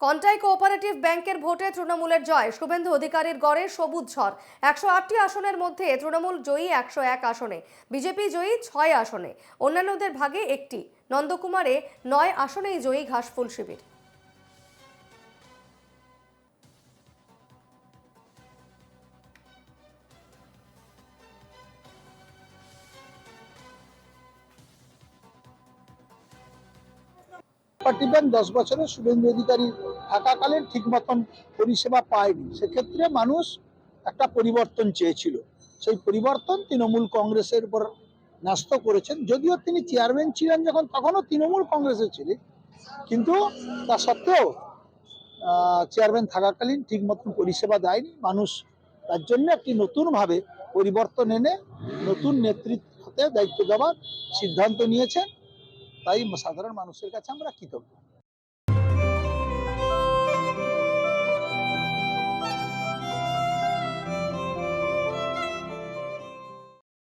Contai cooperative ব্যাংকের ভোটে তৃণমূলের জয়। শুভেন্দু অধিকারীর গড়ে সবুজ ঝড়। একশো আটটি আসনের মধ্যে তৃণমূল জয়ী একশো এক আসনে, বিজেপি জয়ী ছয় আসনে, অন্যান্যদের ভাগে একটি। নন্দকুমারে নয় আসনেই জয়ী ঘাসফুল শিবির। পার্টি ব্যাংক দশ বছরে শুভেন্দু অধিকারী থাকাকালীন ঠিক মতন পরিষেবা পায়নি। সেক্ষেত্রে মানুষ একটা পরিবর্তন চেয়েছিল। সেই পরিবর্তন তৃণমূল কংগ্রেসের উপর ন্যস্ত করেছেন। যদিও তিনি চেয়ারম্যান ছিলেন যখন, তখনও তৃণমূল কংগ্রেসে ছিলেন। কিন্তু তা সত্ত্বেও চেয়ারম্যান থাকাকালীন ঠিক মতন পরিষেবা দেয়নি। মানুষ তার জন্য একটি নতুনভাবে পরিবর্তন এনে নতুন নেতৃত্ব হাতে দায়িত্ব দেওয়ার সিদ্ধান্ত নিয়েছেন। তাই সাধারণ মানুষের কাছে আমরা কৃতজ্ঞ।